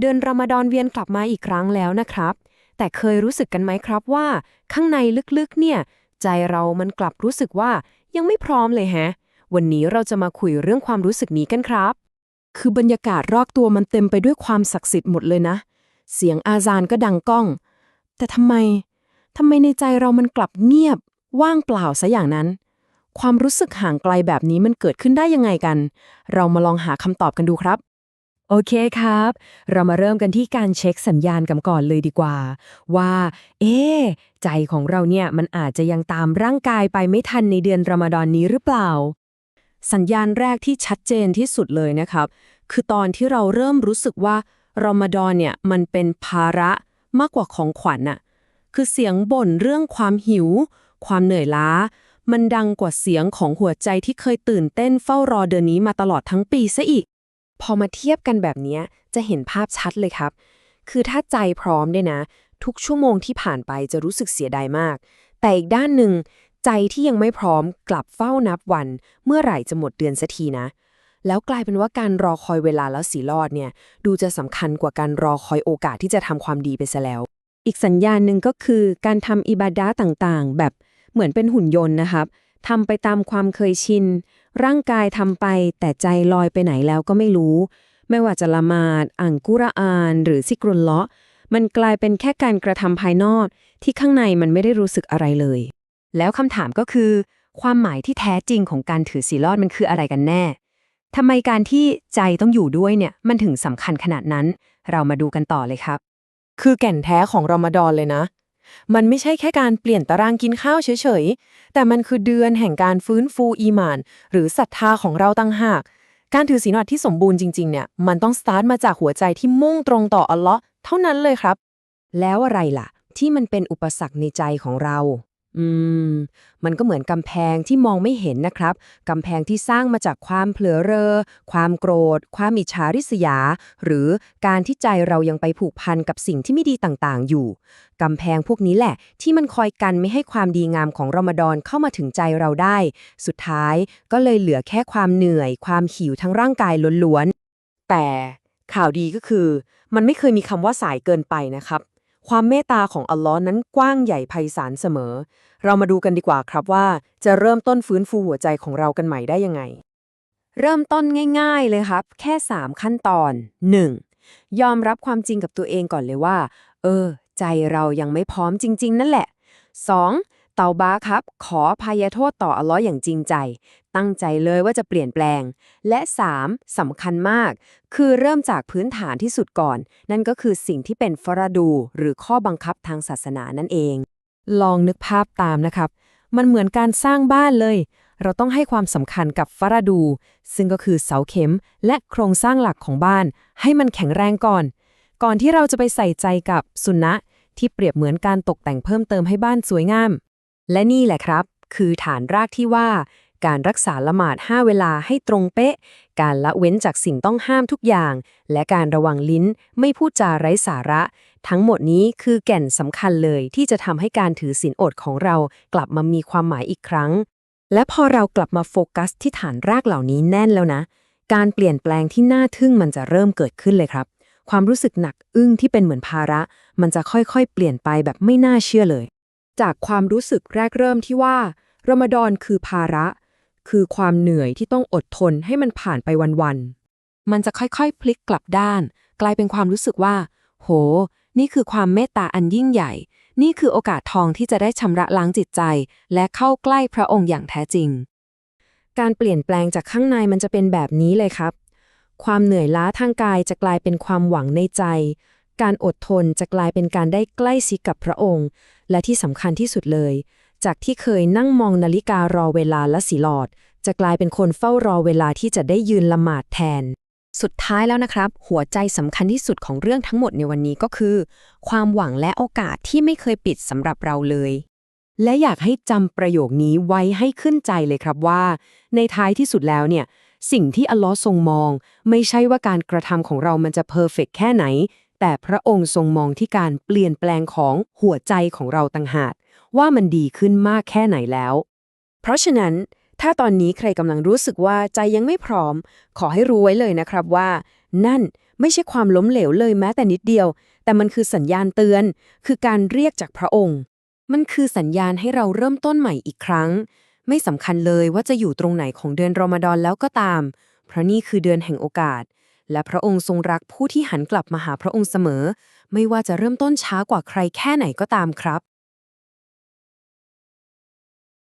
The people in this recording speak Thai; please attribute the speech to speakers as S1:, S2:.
S1: เดือนรอมฎอนเวียนกลับมาอีกครั้งแล้วนะครับ แต่เคยรู้สึกกันไหมครับว่า ข้างในลึกๆ เนี่ย ใจเรามันกลับรู้สึกว่ายังไม่พร้อมเลยแฮะ วันนี้เราจะมาคุยเรื่องความรู้สึกนี้กันครับ
S2: คือบรรยากาศรอบตัวมันเต็มไปด้วยความศักดิ์สิทธิ์หมดเลยนะ เสียงอาซานก็ดังก้อง แต่ทำไมทำไมในใจเรามันกลับเงียบ ว่างเปล่าซะอย่างนั้น ความรู้สึกห่างไกลแบบนี้มันเกิดขึ้นได้ยังไงกัน เรามาลองหาคำตอบกันดูครับ
S1: โอเคครับ เรามาเริ่มกันที่การเช็คสัญญาณกันก่อนเลยดีกว่า ว่า เอ๊ะใจของเราเนี่ยมันอาจจะยังตามร่างกายไปไม่ทันในเดือนรอมฎอนนี้หรือเปล่า
S2: สัญญาณแรกที่ชัดเจนที่สุดเลยนะครับ คือตอนที่เราเริ่มรู้สึกว่ารอมฎอนเนี่ยมันเป็นภาระมากกว่าของขวัญน่ะคือเสียงบ่นเรื่องความหิว ความเหนื่อยล้า มันดังกว่าเสียงของหัวใจที่เคยตื่นเต้นเฝ้ารอเดือนนี้มาตลอดทั้งปีซะอีก
S1: พอมาเทียบกันแบบนี้จะเห็นภาพชัดเลยครับ คือถ้าใจพร้อมด้วยนะ ทุกชั่วโมงที่ผ่านไปจะรู้สึกเสียดายมาก แต่อีกด้านหนึ่ง ใจที่ยังไม่พร้อมกลับเฝ้านับวัน เมื่อไหร่จะหมดเดือนสักทีนะ แล้วกลายเป็นว่าการรอคอยเวลาแล้วสีรอดเนี่ย ดูจะสำคัญกว่าการรอคอยโอกาสที่จะทำความดีไปซะแล้ว
S2: อีกสัญญาณหนึ่งก็คือการทำอิบาดะต่างๆ แบบเหมือนเป็นหุ่นยนต์นะครับทำไปตามความเคยชิน ร่างกายทำไปแต่ใจลอยไปไหนแล้วก็ไม่รู้ ไม่ว่าจะละมาดอ่านกุรอาน หรือซิกรุลเลาะมันกลายเป็นแค่การกระทำภายนอก ที่ข้างในมันไม่ได้รู้สึกอะไรเลย
S1: แล้วคำถามก็คือ ความหมายที่แท้จริงของการถือศีลอดมันคืออะไรกันแน่ทำไมการที่ใจต้องอยู่ด้วยเนี่ยมันถึงสำคัญขนาดนั้น เรามาดูกันต่อเลยครับ
S2: คือแก่นแท้ของรอมฎอนเลยนะ มันไม่ใช่แค่การเปลี่ยนตารางกินข้าวเฉยๆ แต่มันคือเดือนแห่งการฟื้นฟูอีมาน หรือศรัทธาของเราตั้งหาก การถือศีลอดที่สมบูรณ์จริงๆเนี่ยมันต้องสตาร์ทมาจากหัวใจที่มุ่งตรงต่ออัลลอฮ์เท่านั้นเลยครับ
S1: แล้วอะไรล่ะ ที่มันเป็นอุปสรรคในใจของเรา อืม มันก็เหมือนกำแพงที่มองไม่เห็นนะครับ กำแพงที่สร้างมาจากความเผลอเรอ ความโกรธ ความอิจฉาริษยา หรือการที่ใจเรายังไปผูกพันกับสิ่งที่ไม่ดีต่างๆ อยู่ กำแพงพวกนี้แหละ ที่มันคอยกันไม่ให้ความดีงามของรอมฎอนเข้ามาถึงใจเราได้ สุดท้ายก็เลยเหลือแค่ความเหนื่อย ความหิวทั้งร่างกายล้วนๆ
S2: แต่ข่าวดีก็คือ มันไม่เคยมีคำว่าสายเกินไปนะครับ ความเมตตาของอัลลอฮ์นั้นกว้างใหญ่ไพศาลเสมอ เรามาดูกันดีกว่าครับว่า จะเริ่มต้นฟื้นฟูหัวใจของเรากันใหม่ได้ยังไง
S1: เริ่มต้นง่าย ๆเลยครับ แค่ 3 ขั้นตอน 1. ยอมรับความจริงกับตัวเองก่อนเลยว่า เออ ใจเรายังไม่พร้อมจริง ๆ นั่นแหละ 2. เตาบาครับ ขออภัยโทษต่ออัลลอฮ์อย่างจริงใจ ตั้งใจเลยว่าจะเปลี่ยนแปลง และ 3. สำคัญมาก คือเริ่มจากพื้นฐานที่สุดก่อน นั่นก็คือสิ่งที่เป็นฟรดูหรือข้อบังคับทางศาสนานั่นเอง
S2: ลองนึกภาพตามนะครับ มันเหมือนการสร้างบ้านเลย เราต้องให้ความสำคัญกับฟราดู ซึ่งก็คือเสาเข็ม และโครงสร้างหลักของบ้าน ให้มันแข็งแรงก่อน ก่อนที่เราจะไปใส่ใจกับสุนนะที่เปรียบเหมือนการตกแต่งเพิ่มเติมให้บ้านสวยงาม
S1: และนี่แหละครับ คือฐานรากที่ว่า การรักษาละหมาด 5 เวลาให้ตรงเป๊ะ การละเว้นจากสิ่งต้องห้ามทุกอย่าง และการระวังลิ้นไม่พูดจาไร้สาระ ทั้งหมดนี้คือแก่นสำคัญเลยที่จะทำให้การถือศีลอดของเรากลับมามีความหมายอีกครั้ง และพอเรากลับมาโฟกัสที่ฐานรากเหล่านี้แน่นแล้วนะ การเปลี่ยนแปลงที่น่าทึ่งมันจะเริ่มเกิดขึ้นเลยครับ ความรู้สึกหนักอึ้งที่เป็นเหมือนภาระ มันจะค่อยๆ เปลี่ยนไปแบบไม่น่าเชื่อเลย
S2: จากความรู้สึกแรกเริ่มที่ว่ารมฎอนคือภาระ คือความเหนื่อยที่ต้องอดทนให้มันผ่านไปวันๆ มันจะค่อยๆ พลิกกลับด้าน กลายเป็นความรู้สึกว่า โห นี่คือความเมตตาอันยิ่งใหญ่ นี่คือโอกาสทองที่จะได้ชำระล้างจิตใจ และเข้าใกล้พระองค์อย่างแท้จริง การเปลี่ยนแปลงจากข้างในมันจะเป็นแบบนี้เลยครับ ความเหนื่อยล้าทางกายจะกลายเป็นความหวังในใจ การอดทนจะกลายเป็นการได้ใกล้ชิดกับพระองค์ และที่สำคัญที่สุดเลย จากที่เคยนั่งมองนาฬิการอเวลาและสีหลอด จะกลายเป็นคนเฝ้ารอเวลาที่จะได้ยืนละหมาดแทน
S1: สุดท้ายแล้วนะครับ หัวใจสำคัญที่สุดของเรื่องทั้งหมดในวันนี้ก็คือ ความหวังและโอกาสที่ไม่เคยปิดสำหรับเราเลย
S2: และอยากให้จำประโยคนี้ไว้ให้ขึ้นใจเลยครับว่า ในท้ายที่สุดแล้วเนี่ยสิ่งที่อัลลอฮ์ทรงมอง ไม่ใช่ว่าการกระทำของเรามันจะเพอร์เฟกแค่ไหน แต่พระองค์ทรงมองที่การเปลี่ยนแปลงของหัวใจของเราต่างหาก ว่ามันดีขึ้นมากแค่ไหนแล้ว เพราะฉะนั้น ถ้าตอนนี้ใครกำลังรู้สึกว่าใจยังไม่พร้อม ขอให้รู้ไว้เลยนะครับว่า
S1: นั่นไม่ใช่ความล้มเหลวเลยแม้แต่นิดเดียว แต่มันคือสัญญาณเตือน คือการเรียกจากพระองค์ มันคือสัญญาณให้เราเริ่มต้นใหม่อีกครั้ง ไม่สำคัญเลยว่าจะอยู่ตรงไหนของเดือนรอมฎอนแล้วก็ตาม เพราะนี่คือเดือนแห่งโอกาส และพระองค์ทรงรักผู้ที่หันกลับมาหาพระองค์เสมอ ไม่ว่าจะเริ่มต้นช้ากว่าใครแค่ไหนก็ตามครับ